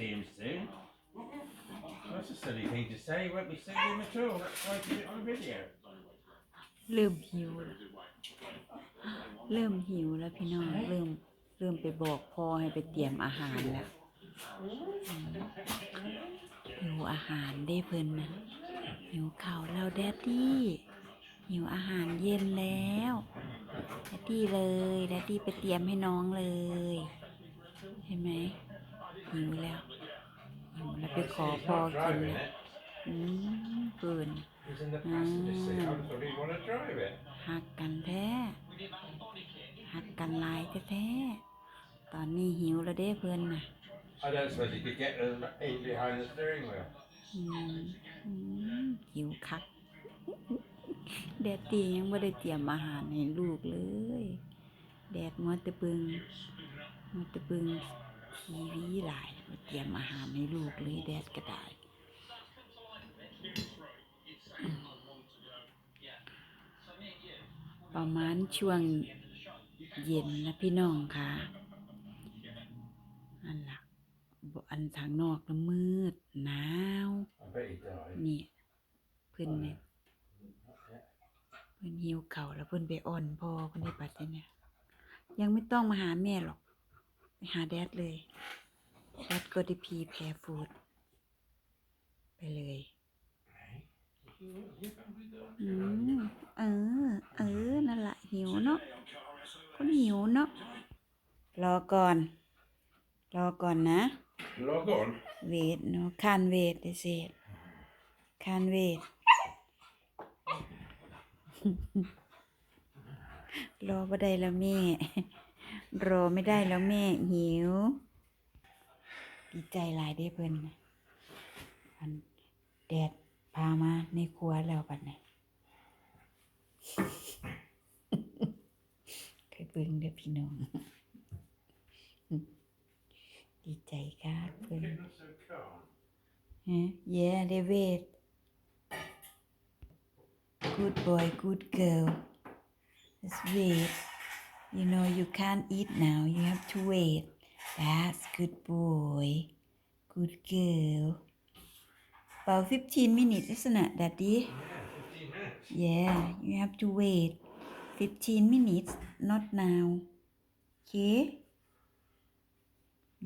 see him soon. That's a silly thing to say. You won't be seeing him at all. That's why I did it on video. เริ่มหิวแล้วเริ่มหิวแล้วพี่น้องเริ่มเริ่มไปบอกพ่อให้ไปเตรียมอาหารแล้วอืมหิวอาหารได้เพิ่นนะหิวข้าวแล้วแดดดี้หิวอาหารเย็นแล้วแดดดี้เลยแดดดี้ไปเตรียมให้น้องเลย เห็นไหมหิวแล้วหิวแล้ว ไปขอพ่อกิน Driving เลย it. อืมเพิ่นหักกันแท้หักกันลายแท้ตอนนี้หิวแล้วเด้เพื่อนน่ะ I don't suppose he could get in behind the steering wheel. หิวคักแดดตียังไม่ได้เตรียมอาหารให้ลูกเลย แดดมัวตะปึงมัวตะปึงทีวีหลาย เตรียมอาหารให้ลูกเลยแดดก็ได้ประมาณช่วงเย็นนะพี่น้องค่ะอันล่ะอันทางนอกนะมืดหนาวนี่เพิ่นเนี่ยเพิ่นหิวเข่าแล้วเพิ่นไปอ่อนพอเพิ่นได้ปัดเนี่ยยังไม่ต้องมาหาแม่หรอก ไปหาแดดเลย แดดก็ได้พีแพรฟูดไปเลยอืมเออ เออ นั่นแหละหิวเนาะคนหิวเนาะ รอก่อน รอก่อนนะ Log on. เวทเนาะคานเวทเดเซตคานเวท รอบ่ได้แล้วแม่ รอไม่ได้แล้วแม่หิว ดีใจหลายได้เพิ่นน่ะอันแดดพามาในครัวแล้วบัดนี้เคยเบิ่งเด้อพี่น้อง ดีใจครับเพิ่น Not so calm. Huh? Yeah, they wait. Good boy, good girl. Just wait. You know you can't eat now. You have to wait. That's good boy. Good girl. About 15 minutes, isn't it, Daddy? Yeah, 15 minutes. Yeah, you have to wait 15 minutes, not now. Okay?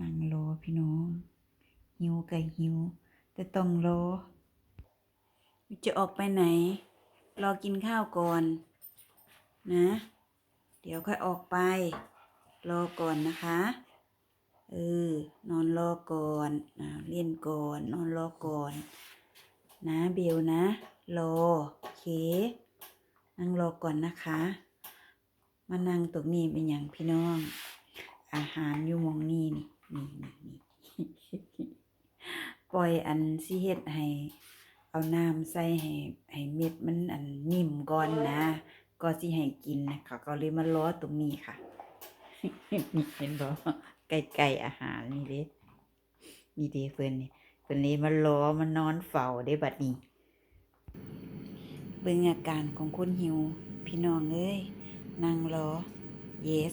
นั่งรอพี่น้อง หิวกับหิว แต่ต้องรอ จะออกไปไหน รอกินข้าวก่อน นะ เดี๋ยวค่อยออกไป รอก่อนนะคะ เออ นอนรอก่อนนะเล่นก่อน นอนรอก่อน นะเบลนะรอโอเคนั่งรอก่อนนะคะ มานั่งตรงนี้เป็นอย่างพี่น้อง อาหารอยู่มองนี่นี่นี่นี่ปล่อยอันสิเฮ็ดให้เอาน้ำใส่ให้ให้เม็ดมันอันนิ่มก่อนนะ ก็สิให้กินนะคะก็เลยมารอตรงนี้ค่ะมีเห็นบ่ ไก่ๆอาหารนี่เด้นี่เด้เพิ่นนี่เพิ่นเลยมารอมานอนเฝ้าเด้บัดนี้เบิ่งอาการของคนหิว พี่น้องเอ้ยนั่งรอ yes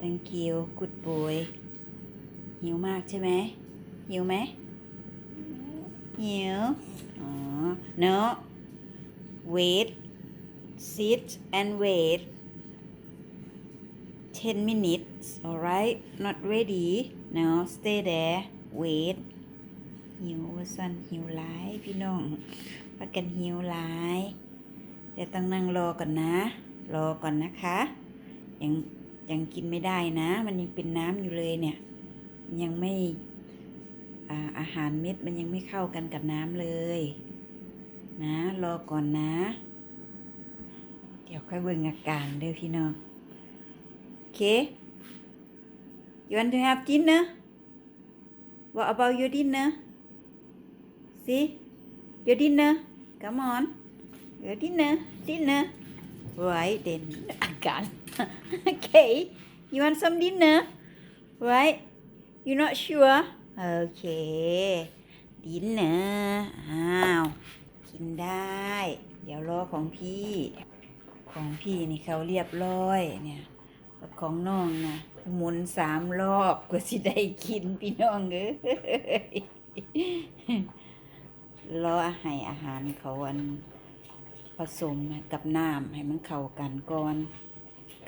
thank you good boy หิวมากใช่ไหมหิวไหมหิวอ๋อ no wait sit and wait 10 minutes alright not ready no stay there wait หิวว่าสั่นหิวหลายพี่น้องประกันหิวหลายแต่ต้องนั่งรอก่อนนะ รอก่อนนะคะ ยังยังกินไม่ได้นะ มันยังเป็นน้ำอยู่เลยเนี่ย ยังไม่อ่าอาหารเม็ดมันยังไม่เข้ากันกับน้ำเลย นะ รอก่อนนะ เดี๋ยวค่อยเบิ่งอาการเด้อพี่น้อง โอเค you want to have dinner what about your dinner see your dinner come on your dinner dinner right then อาการ okay you want some dinner right you not sure okay dinner อ้าว กินได้ เดี๋ยวรอของพี่ ของพี่นี่เขาเรียบร้อยเนี่ย ของน้องนะหมุนสามรอบกว่าสิได้กินพี่น้องเอ้ยรอให้อาหารเขาอันผสมกับน้ำให้มันเข้ากันก่อน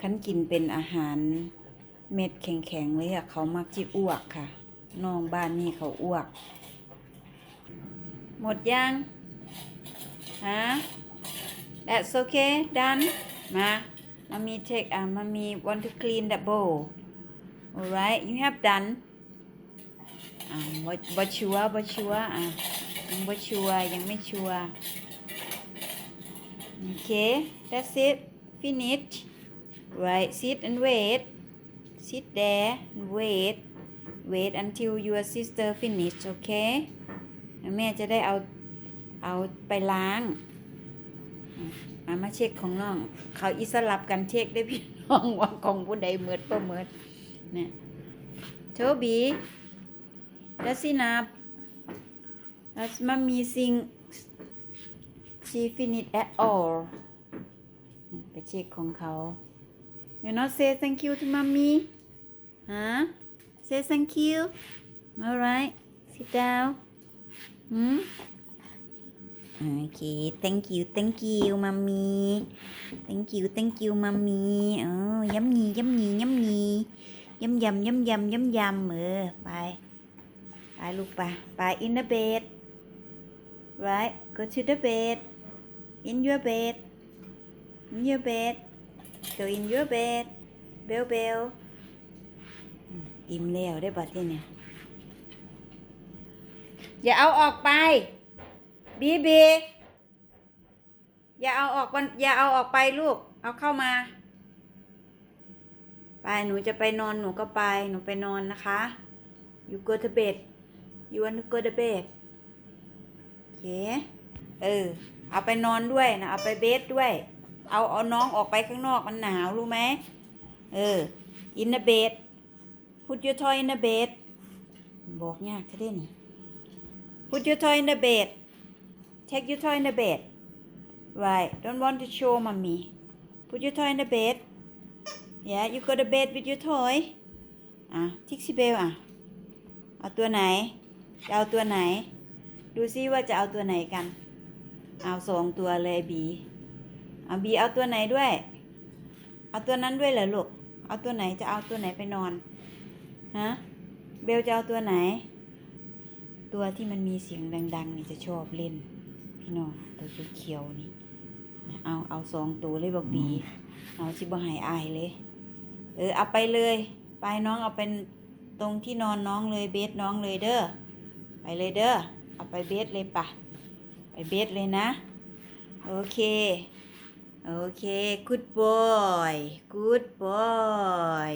คันกินเป็นอาหารเม็ดแข็งๆเลยอะเขามักจิอ้วกค่ะน้องบ้านนี่เขาอ้วก หมดยังฮะ That's okay done มา มามี take อะมามี want to clean the bowl alright you have done อ่าบ่บ่ชัวร์บ่ชัวร์อะยังบ่ชัวร์ยังไม่ชัวร์โอเค that's it finish right sit and wait sit there and wait wait until your sister finish okay แล้วแม่จะได้เอาเอาไปล้าง มามาเช็คของน้อง เขาอิสลับกันเช็คได้พี่น้องว่าของผู้ใดเมิดบ่เมิดเนี่ยโทบีดัสินาดัสมามีซิงชีฟินิตแอดออลไปเช็คของเขา you not say thank you to mommy ฮะ say thank you alright sit down อืม โอเค thank you thank you มัมมี่ thank you thank you มัมมี่เออย้ำยีย้ำยีย้ำยีย้ำยำย้ำยำย้ำยำเออไป ไปลูกไป ไป in the bed right go to the bed in your bed in your bed go in your bed bell bell อืมอิ่มแล้วได้บัดเนี่ย อย่าเอาออกไป บีบีอย่าเอาออกมันอย่าเอาออกไปลูก เอาเข้ามา ไปหนูจะไปนอนหนูก็ไปหนูไปนอนนะคะ you go to bed you want to go to bed โอเคเออ เอาไปนอนด้วยนะ เอาไปเบสด้วย เอาเอาน้องออกไปข้างนอกมันหนาวรู้ไหมเออ in the bed put your toy in the bed บอกยากจะได้นี่ put your toy in the bed take your toy in the bed right don't want to show mommy put your toy in the bed yeah you go to bed with your toy อะทิกซี่เบลอะ เอาตัวไหน จะเอาตัวไหน ดูซิว่าจะเอาตัวไหนกัน เอาสองตัวเลยบีเอาบีเอาตัวไหนด้วย เอาตัวนั้นด้วยเหรอลูก เอาตัวไหนจะเอาตัวไหนไปนอน ฮะ เบลจะเอาตัวไหน ตัวที่มันมีเสียงดัง ๆ นี่จะชอบเล่น พี่น้องตัวเขียวๆนี่ เอาเอาสองตัวเลยบอกบีเอาชิบหายอายเลย เออเอาไปเลย ไปน้องเอาเป็นตรงที่นอนน้องเลยเบสน้องเลยเด้อไปเลยเด้อเอาไปเบสเลยปะไปเบสเลยนะ โอเค โอเค good boy good boy